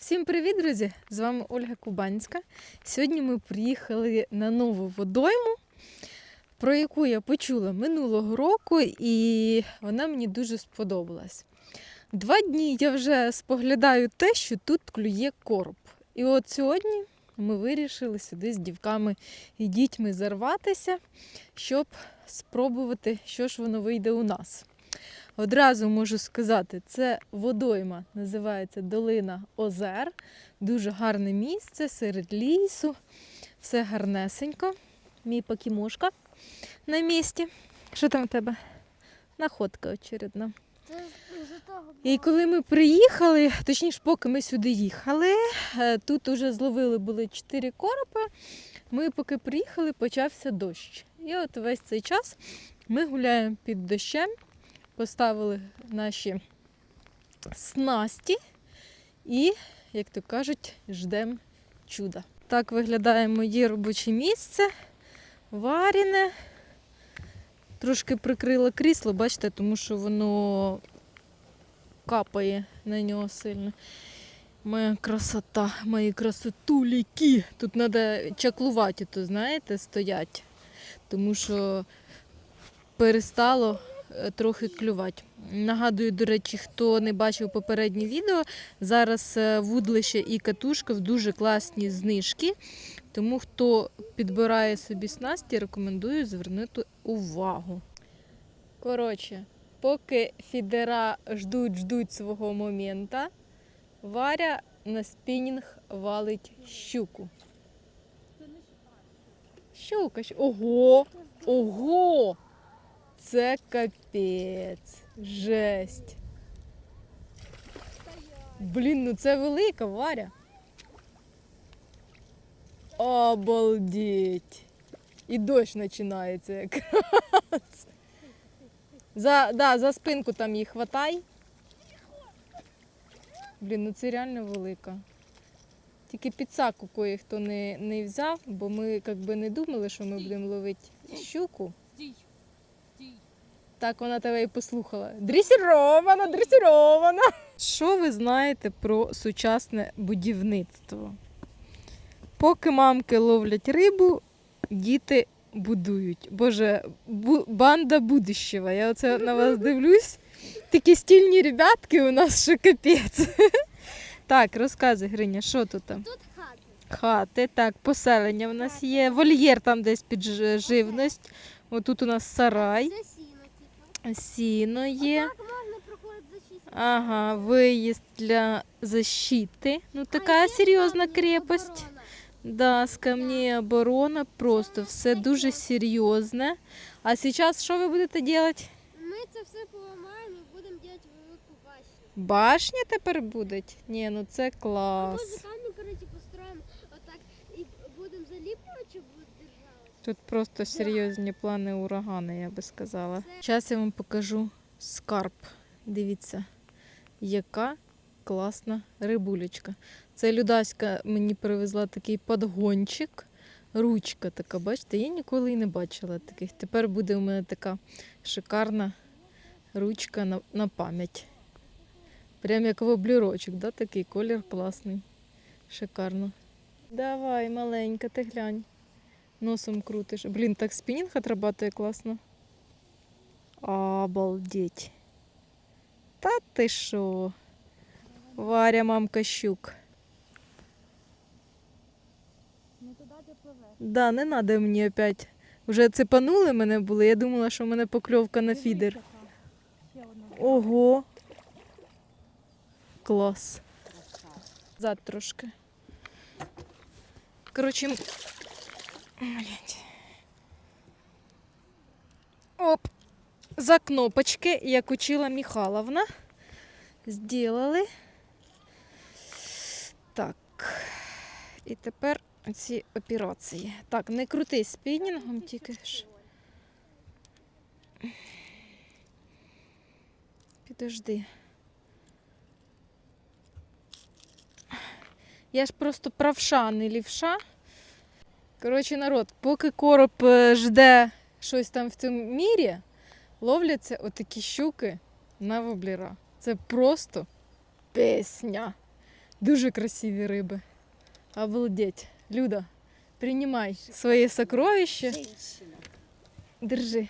Всім привіт, друзі! З вами Ольга Кубанська. Сьогодні ми приїхали на нову водойму, про яку я почула минулого року, і вона мені дуже сподобалась. Два дні я вже споглядаю те, що тут клює короб. І от сьогодні ми вирішили сюди з дівками і дітьми зарватися, щоб спробувати, що ж воно вийде у нас. Одразу можу сказати, це водойма, називається Долина Озер. Дуже гарне місце серед лісу. Все гарнесенько. Мій покімушка на місці. Що там в тебе? Находка очередна. І коли ми приїхали, точніше, поки ми сюди їхали, е, тут уже зловили були чотири коропи. Ми поки приїхали, почався дощ. І от весь цей час ми гуляємо під дощем, поставили наші снасті і, як то кажуть, ждемо чуда. Так виглядає моє робоче місце. Варіне. Трошки прикрила крісло, бачите, тому що воно капає на нього сильно. Моя красота, мої красотуліки. Тут треба чаклувати, то знаєте, стоять. Тому що перестало трохи клювати. Нагадую, до речі, хто не бачив попереднє відео, зараз е, вудлище і катушка в дуже класні знижки. Тому хто підбирає собі снасті, рекомендую звернути увагу. Коротше, поки фідера ждуть, ждуть свого момента, Варя на спінінг валить щуку. Щука, ого! Ого! Це капець. Жесть. Блін, ну це велика Варя. Обалдеть. І дощ починається якраз. За, да, за спинку там її хватай. Блін, ну це реально велика. Тільки підсаку кое-хто не, не взяв, бо ми якби не думали, що ми будемо ловити щуку. Так вона тебе і послухала. Дресірована, дресірована. Що ви знаєте про сучасне будівництво? Поки мамки ловлять рибу, діти будують. Боже, бу- банда будущего. Я оце на вас дивлюсь. Такі стільні ребятки у нас що капець. Так, розказуй, Гриня, що тут? там? Тут хата. Хати, так, поселення в нас є. Вольєр там десь під живність. Отут у нас сарай, Це сіно, є. Так можна проходити за 6 Ага, виїзд для защити. Ну, така серйозна крепость. Да, з камней оборона, просто все дуже серйозне. А зараз що ви будете робити? Ми це все поламаємо і будемо робити велику башню. Башня тепер буде? Ні, ну це клас. з камню, коротше, построїмо отак і будемо заліплювати, щоб держалось. Тут просто серйозні плани урагани, я би сказала. Зараз я вам покажу скарб. Дивіться, яка класна рибулечка. Це Людаська мені привезла такий подгончик. Ручка така, бачите, я ніколи і не бачила таких. Тепер буде у мене така шикарна ручка на, на пам'ять. Прям як воблірочок, да? такий колір класний. Шикарно. Давай, маленька, ти глянь. Носом крутиш. Блін, так спінінг отрабатує класно. Обалдеть. Та ти що? Варя, мамка щук. Ну туди ти пливеш. Да, не треба мені опять. Вже цепанули мене були. Я думала, що в мене покльовка на фідер. Ого. Клас. Зад трошки. Коротше. Блядь. Оп. За кнопочки, як учила Михайловна. Сделали. Так. І тепер ці операції. Так, не крути спінінгом, тільки ж. Підожди. Я ж просто правша, не лівша. Коротше, народ, поки короб е, жде щось там в цьому мірі, ловляться отакі щуки на воблера. Це просто пісня. Дуже красиві риби. Обалдеть. Люда, приймай своє сокровище. Держи.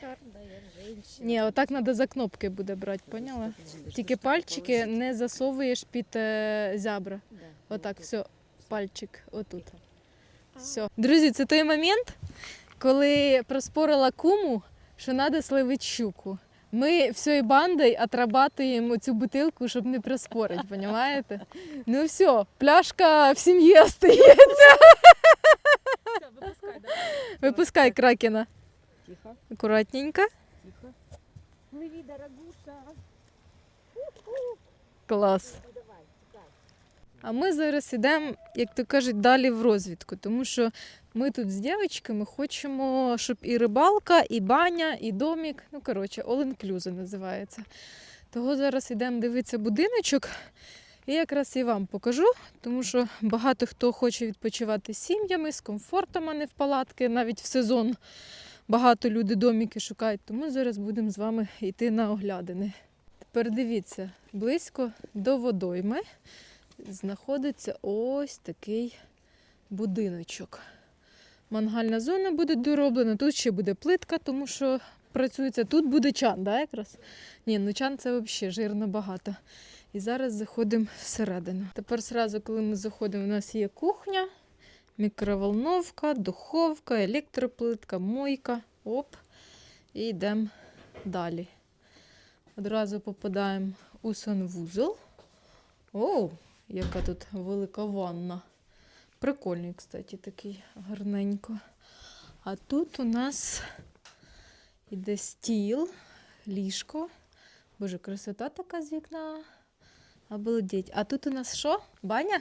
Ні, отак треба за кнопки буде брати, поняла? Тільки пальчики не засовуєш під е, зябра. Отак, все, пальчик отут. Все. Друзі, це той момент, коли проспорила куму, що треба сливити щуку. Ми всією бандою отрабатуємо цю бутилку, щоб не проспорити, розумієте? Ну все, пляшка в сім'ї остається. Випускай кракена. Тихо, Акуратненько. тихо. Плыви, дорогуша. Клас. А ми зараз йдемо, як то кажуть, далі в розвідку, тому що ми тут з дівчатками хочемо, щоб і рибалка, і баня, і домік. Ну, коротше, all inclusive називається. Того зараз йдемо дивитися будиночок. І якраз і вам покажу, тому що багато хто хоче відпочивати з сім'ями, з комфортом, а не в палатки, навіть в сезон. Багато люди доміки шукають, тому зараз будемо з вами йти на оглядини. Тепер дивіться, близько до водойми знаходиться ось такий будиночок. Мангальна зона буде дороблена, тут ще буде плитка, тому що працюється. Тут буде чан, да, якраз? Ні, ну чан це взагалі жирно багато. І зараз заходимо всередину. Тепер зразу, коли ми заходимо, у нас є кухня, мікроволновка, духовка, електроплитка, мойка. Оп. І йдемо далі. Одразу попадаємо у санвузол. Оу, яка тут велика ванна. Прикольний, кстати, такий гарненько. А тут у нас іде стіл, ліжко. Боже, красота така з вікна. Обалдеть. А тут у нас що? Баня?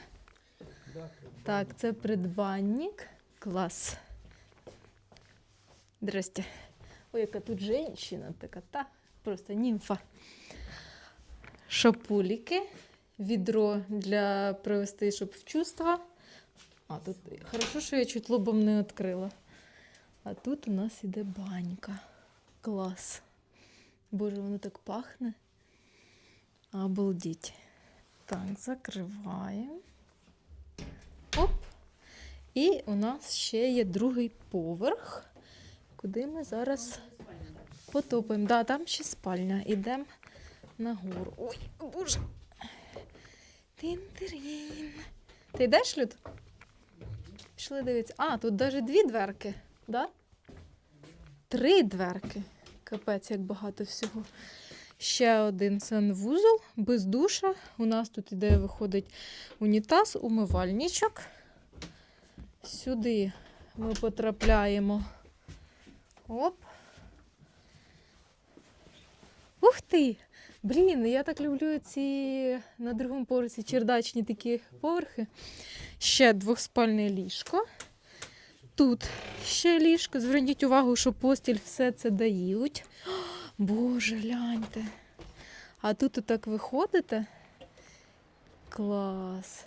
Так, це придбанник. Клас. Здрасте. Ой, яка тут жінка така, та просто німфа. Шапуліки, відро для привести, щоб в чувства. А тут хорошо, що я чуть лобом не відкрила. А тут у нас іде банька. Клас. Боже, воно так пахне. Обалдіть. Так, закриваємо. Оп. І у нас ще є другий поверх, куди ми зараз потопимо. Да, там ще спальня. Ідемо нагору. Ой, боже. Тин-тирін. Ти йдеш, Люд? Пішли дивитися. А, тут навіть дві дверки, да? Три дверки. Капець, як багато всього. Ще один санвузол без душа. У нас тут іде виходить унітаз, умивальничок. Сюди ми потрапляємо. Оп. Ух ти! Блін, я так люблю ці на другому поверсі чердачні такі поверхи. Ще двохспальне ліжко. Тут ще ліжко. Зверніть увагу, що постіль все це дають. О, Боже, гляньте. А тут отак виходите. Клас.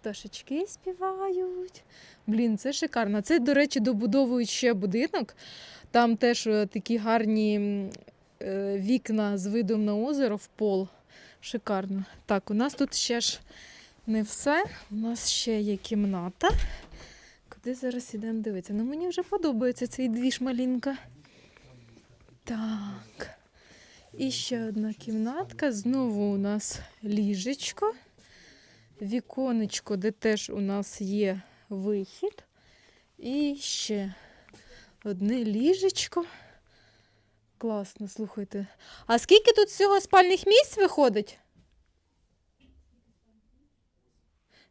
Пташечки співають. Блін, це шикарно. Це, до речі, добудовують ще будинок. Там теж е, такі гарні вікна з видом на озеро в пол. Шикарно. Так, у нас тут ще ж не все. У нас ще є кімната. Куди зараз ідемо дивитися? Ну мені вже подобається цей двіж малінка. Так. І ще одна кімнатка. Знову у нас ліжечко. Віконечко, де теж у нас є вихід. І ще одне ліжечко. Класно, слухайте. А скільки тут всього спальних місць виходить?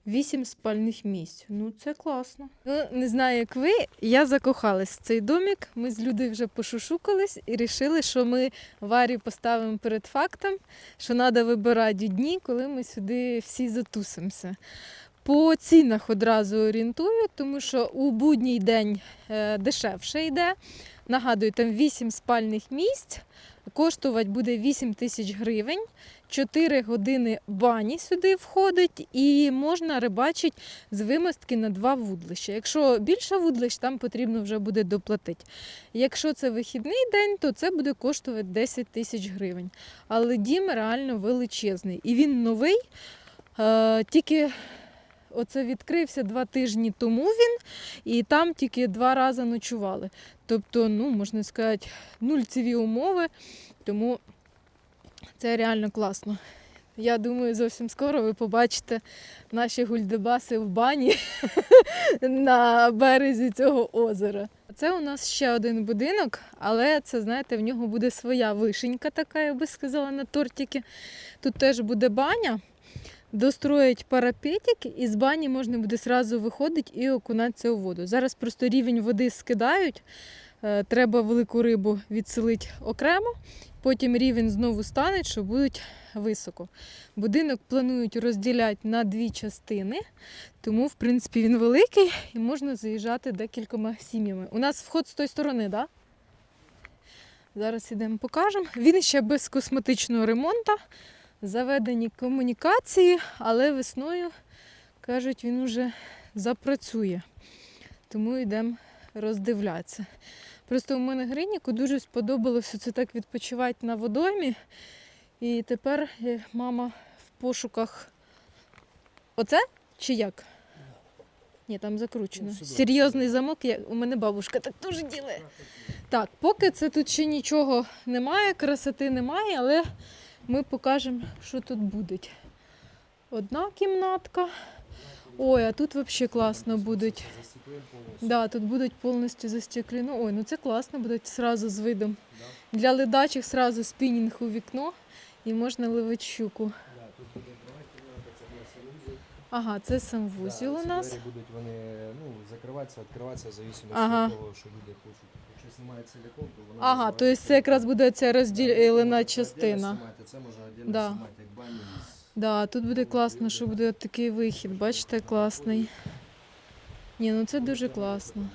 Вісім спальних місць. Ну, це класно. Ну, не знаю, як ви. Я закохалась в цей домик. Ми з Людою вже пошушукались і вирішили, що ми Варі поставимо перед фактом, що треба вибирати дні, коли ми сюди всі затусимося. По цінах одразу орієнтую, тому що у будній день е, дешевше йде. Нагадую, там 8 спальних місць. Коштувати буде 8 тисяч гривень. 4 години бані сюди входить, і можна рибачити з вимостки на два вудлища. Якщо більше вудлищ, там потрібно вже буде доплатити. Якщо це вихідний день, то це буде коштувати 10 тисяч гривень. Але дім реально величезний. І він новий, е, тільки оце відкрився два тижні тому він, і там тільки два рази ночували. Тобто, ну, можна сказати, нульцеві умови, тому це реально класно. Я думаю, зовсім скоро ви побачите наші гульдебаси в бані на березі цього озера. Це у нас ще один будинок, але це, знаєте, в нього буде своя вишенька така, я би сказала, на тортики. Тут теж буде баня. Достроять парапетик, і з бані можна буде зразу виходити і окунатися у воду. Зараз просто рівень води скидають. е, Треба велику рибу відселити окремо, потім рівень знову стане, що будуть високо. Будинок планують розділяти на дві частини, тому, в принципі, він великий і можна заїжджати декількома сім'ями. У нас вход з тої сторони? Да? Зараз ідемо покажемо. Він ще без косметичного ремонту, заведені комунікації, але весною, кажуть, він уже запрацює. Тому йдемо роздивлятися. Просто у мене Гриніку дуже сподобалося це так відпочивати на водоймі. І тепер е, мама в пошуках. Оце чи як? Ні, там закручено. Ну. Серйозний замок, я... у мене бабушка так теж ділає. Так, поки це тут ще нічого немає, красоти немає, але ми покажемо, що тут буде. Одна кімнатка. Ой, а тут взагалі класно будуть. Да, тут будуть повністю застеклені. Ой, ну це класно буде зразу з видом. Для ледачих зразу спінінг у вікно і можна ловити щуку. Ага, це санвузіл у нас. Двері будуть вони ну, закриватися, відкриватися, в зависимості Ага. від того, що люди хочуть. Якщо знімається силікон, то вона Ага, то есть це якраз буде ця розділена частина. Це можна віддільно Да. знімати, як баню. із- Да, тут буде класно, що буде от такий вихід. Бачите, класний. Ні, ну це дуже класно.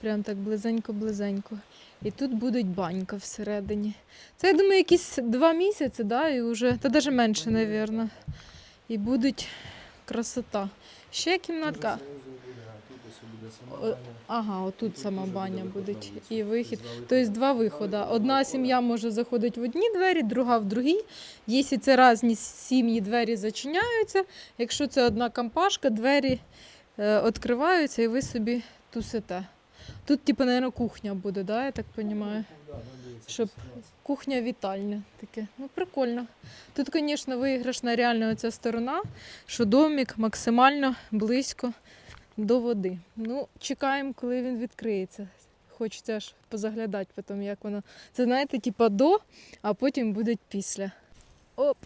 Прям так близенько-близенько. І тут буде банька всередині. Це, я думаю, якісь два місяці, да, і вже, та навіть менше, мабуть. І буде красота. Ще кімнатка. Ага, отут сама баня буде буде і вихід. Тобто два виходи. Одна сім'я може заходити в одні двері, друга в другі. Якщо це різні сім'ї, двері зачиняються. Якщо це одна компашка, двері е, відкриваються і ви собі тусите. Тут, типу, мабуть, кухня буде, да, я так розумію? Щоб- Кухня-вітальня таке. Ну, прикольно. Тут, звісно, виграшна реально оця сторона, що домик максимально близько до води. Ну, чекаємо, коли він відкриється. Хочеться аж позаглядати потім, як воно. Це, знаєте, типа до, а потім буде після. Оп.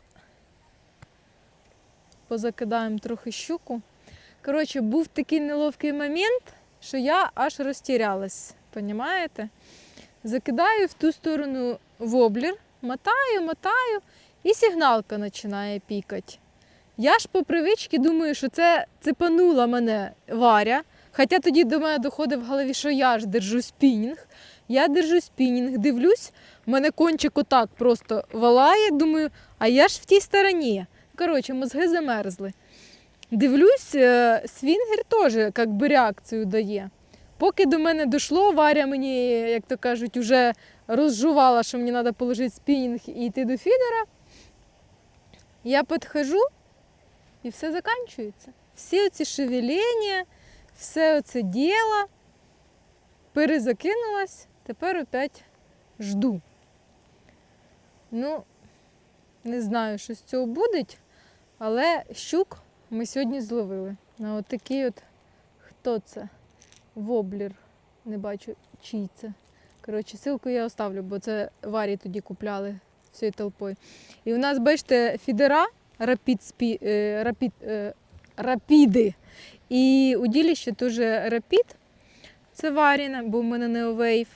Позакидаємо трохи щуку. Коротше, був такий неловкий момент, що я аж розтірялась. Понімаєте? Закидаю в ту сторону воблер, мотаю, мотаю, і сигналка починає пікати. Я ж по привичці думаю, що це цепанула мене Варя. Хоча тоді до мене доходить в голові, що я ж держу спінінг. Я держу спінінг, дивлюсь, в мене кончик отак просто валає, думаю, а я ж в тій стороні. Коротше, мозги замерзли. Дивлюсь, е, свінгер теж як би реакцію дає. Поки до мене дійшло, Варя мені, як то кажуть, вже розжувала, що мені треба положити спінінг і йти до фідера. Я підходжу і все закінчується. Всі оці шевеління, все оце діло перезакинулась, тепер опять жду. Ну, не знаю, що з цього буде, але щук ми сьогодні зловили. На отакий от, хто це? Воблер. Не бачу, чий це. Коротше, ссылку я оставлю, бо це варі тоді купляли всією толпою. І у нас, бачите, фідера рапід, спі, е, рапід, е, рапіди. І удилище теж рапід. Це варіна, бо в мене не Wave.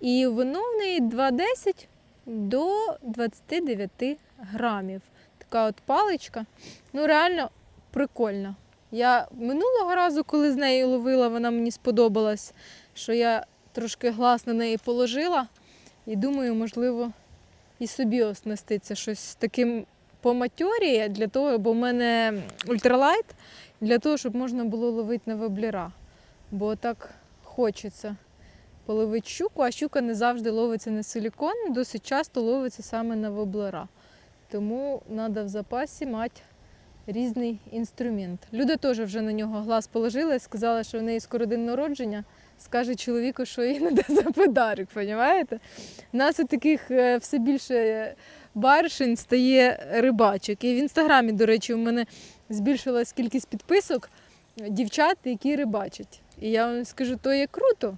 І воно в неї 2,10 до 29 грамів. Така от паличка. Ну, реально прикольна. Я минулого разу, коли з нею ловила, вона мені сподобалась, що я трошки глаз на неї положила. І думаю, можливо, і собі оснаститься щось таким по матьорі для того, бо в мене ультралайт, для того, щоб можна було ловити на воблера. Бо так хочеться половити щуку, а щука не завжди ловиться на силікон, досить часто ловиться саме на воблера. Тому треба в запасі мати різний інструмент. Люди теж вже на нього глаз положили, сказали, що в неї скоро день народження. Скаже чоловіку, що їй не дасть за подарок, розумієте? У нас у таких е, все більше баришень стає рибачок. І в інстаграмі, до речі, у мене збільшилась кількість підписок дівчат, які рибачать. І я вам скажу, то є круто.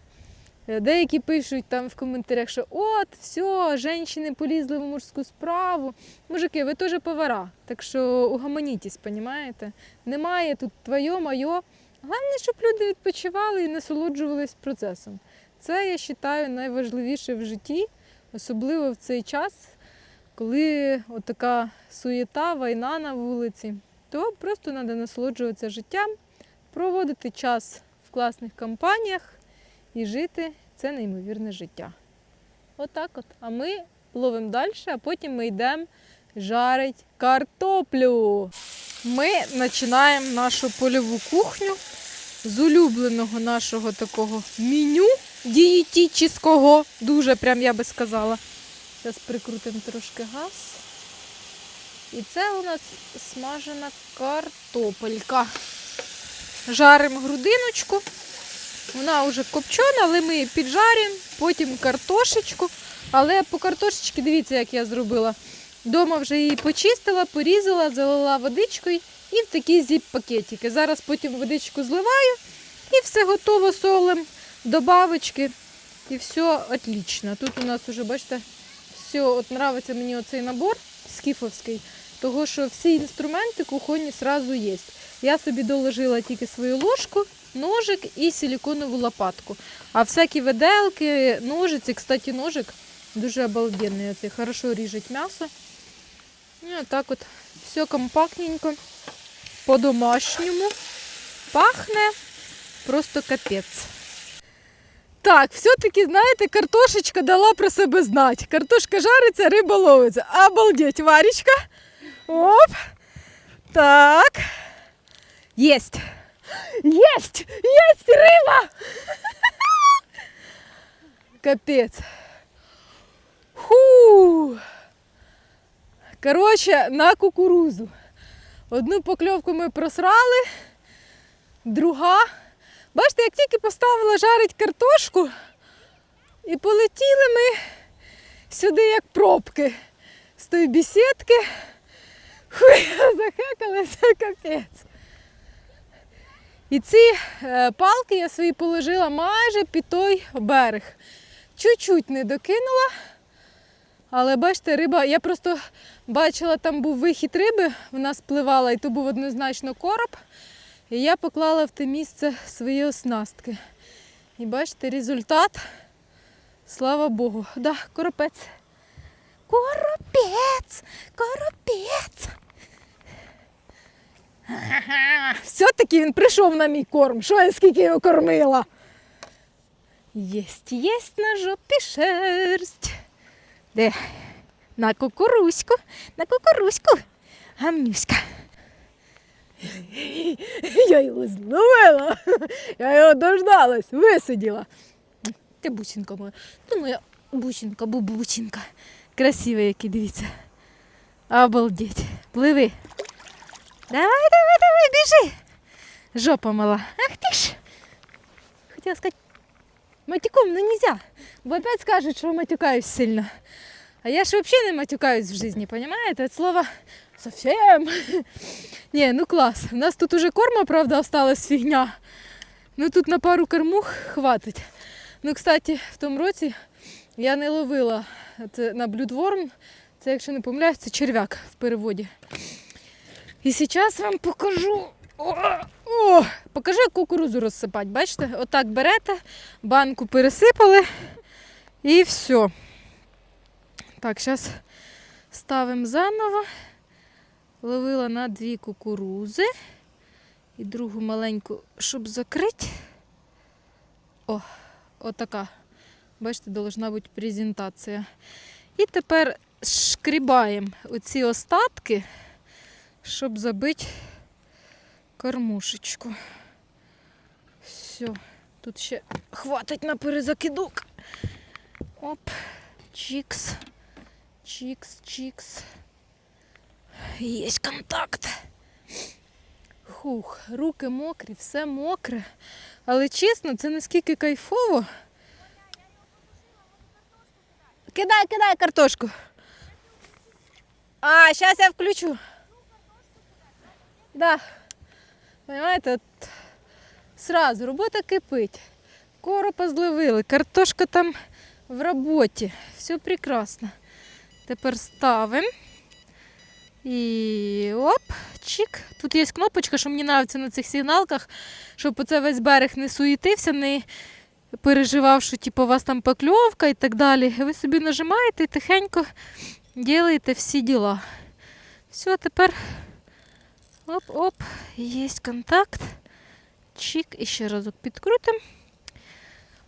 Е, Деякі пишуть там в коментарях, що от, все, жінки полізли в мужську справу. Мужики, ви теж повара, так що угомонітесь, понімаєте? Немає тут твоє, моє. Головне, щоб люди відпочивали і насолоджувались процесом. Це, я вважаю, найважливіше в житті, особливо в цей час, коли така суєта, війна на вулиці, то просто треба насолоджуватися життям, проводити час в класних компаніях і жити це неймовірне життя. Отак от. А ми ловимо далі, а потім ми йдемо жарить картоплю. Ми починаємо нашу польову кухню з улюбленого нашого такого меню дієтичного. Дуже прям я би сказала. Зараз прикрутимо трошки газ. І це у нас смажена картопелька. Жаримо грудиночку. Вона вже копчена, але ми її піджарюємо, потім картошечку. Але по картошечці, дивіться, як я зробила. Дома вже її почистила, порізала, залила водичкою і в такі зіп-пакетики. Зараз потім водичку зливаю і все готово солим, добавочки. І все отлично. Тут у нас вже, бачите, все, от нравиться мені оцей набор скіфовський, того що всі інструменти кухонні одразу є. Я собі доложила тільки свою ложку, ножик і силиконову лопатку. А всякі виделки, ножиці, кстати, ножик дуже обалденний. Оцей, хорошо ріжить м'ясо. І отак от все компактненько, по-домашньому. Пахне просто капець. Так, все-таки, знаєте, картошечка дала про себе знати. Картошка жариться, риба ловиться. Обалдеть, Варечка. Оп. Так. Єсть. Єсть! Єсть риба! Капець. Фу. Коротше, на кукурузу. Одну покльовку ми просрали, друга. Бачите, як тільки поставила жарить картошку, і полетіли ми сюди як пробки з тої бісідки. Хуй, захекалися капець. І ці е, палки я свої положила майже під той берег. Чуть-чуть не докинула. Але бачите, риба, я просто бачила, там був вихід риби, вона спливала, і то був однозначно короб. І я поклала в те місце свої оснастки. І бачите, результат. Слава Богу. Да, коропець. Коропець! Коропець! Все-таки він прийшов на мій корм. Що я скільки його кормила? Єсть, єсть на жовтий шерсть. Де? На кукуруську, на кукуруську. Гамнюська. Я його зловила. Я його дождалась, висиділа. Ти бусинка моя. Ти моя бусинка, бубусинка. Красивий який, дивіться. Обалдеть. Пливи. Давай, давай, давай, біжи. Жопа мала. Ах ти ж. Хотіла сказати, матюком, ну нельзя. Бо опять скажуть, що матюкаюсь сильно. А я ж взагалі не матюкаюсь в житті, понимаете? От слова совсем. Ні, ну клас. У нас тут уже корма, правда, осталась фігня. Ну тут на пару кормух хватить. Ну, кстати, в тому році я не ловила це на блюдворм. Це, якщо не помиляюсь, це черв'як в переводі. І зараз вам покажу. О, покажу, як кукурузу розсипати. Бачите, отак берете, банку пересипали і все. Так, зараз ставимо заново. Ловила на дві кукурузи. І другу маленьку, щоб закрити. О, отака. Бачите, должна бути презентація. І тепер шкрібаємо оці остатки, щоб забити кормушечку. Все, тут ще хватить на перезакидок. Оп, чікс, чікс, чікс. Є контакт. Хух, руки мокрі, все мокре. Але чесно, це наскільки кайфово. Кидай, кидай картошку. А, зараз я включу. Да. Понимаєте, от сразу робота кипить. Коропа зловили, картошка там в роботі. Все прекрасно. Тепер ставимо. І оп, чик. Тут є кнопочка, що мені подобається на цих сигналках, щоб оце весь берег не суєтився, не переживав, що типу, у вас там покльовка і так далі. Ви собі нажимаєте і тихенько робите всі діла. Все, тепер оп-оп, є контакт. Чик, і разок підкрутимо.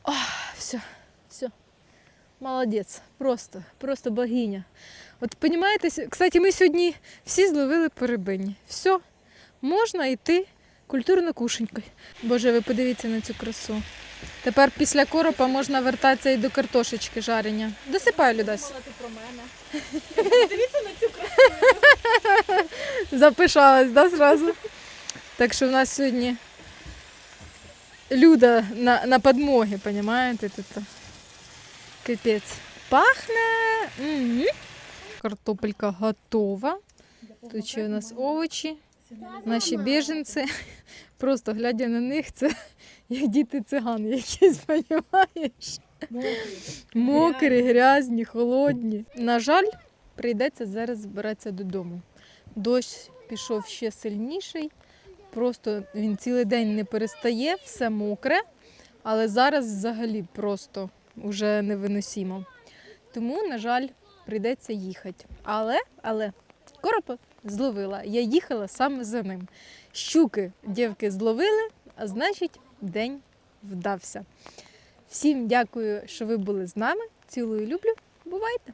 О, все, все. Молодець, просто, просто богиня. От розумієте, кстати, ми сьогодні всі зловили по. Все, можна йти культурно кушенькою. Боже, ви подивіться на цю красу. Тепер після коропа можна вертатися і до картошечки жарення. Досипай, Людась. Ти про мене. Запишалась, да, зразу? Так що в нас сьогодні Люда на, на подмогі, понимаєте? Тут капець. Пахне. Мгм. Картопелька готова. Тут ще у нас овочі. Наші біженці. Просто глядя на них, це як діти циган якісь, розумієш? Мокрі, грязні, холодні. На жаль, прийдеться зараз збиратися додому. Дощ пішов ще сильніший. Просто він цілий день не перестає, все мокре, але зараз взагалі просто вже невиносимо. Тому, на жаль, прийдеться їхати. Але, але коропа зловила. Я їхала саме за ним. Щуки дівки зловили, а значить, день вдався. Всім дякую, що ви були з нами. Цілую, люблю. Бувайте!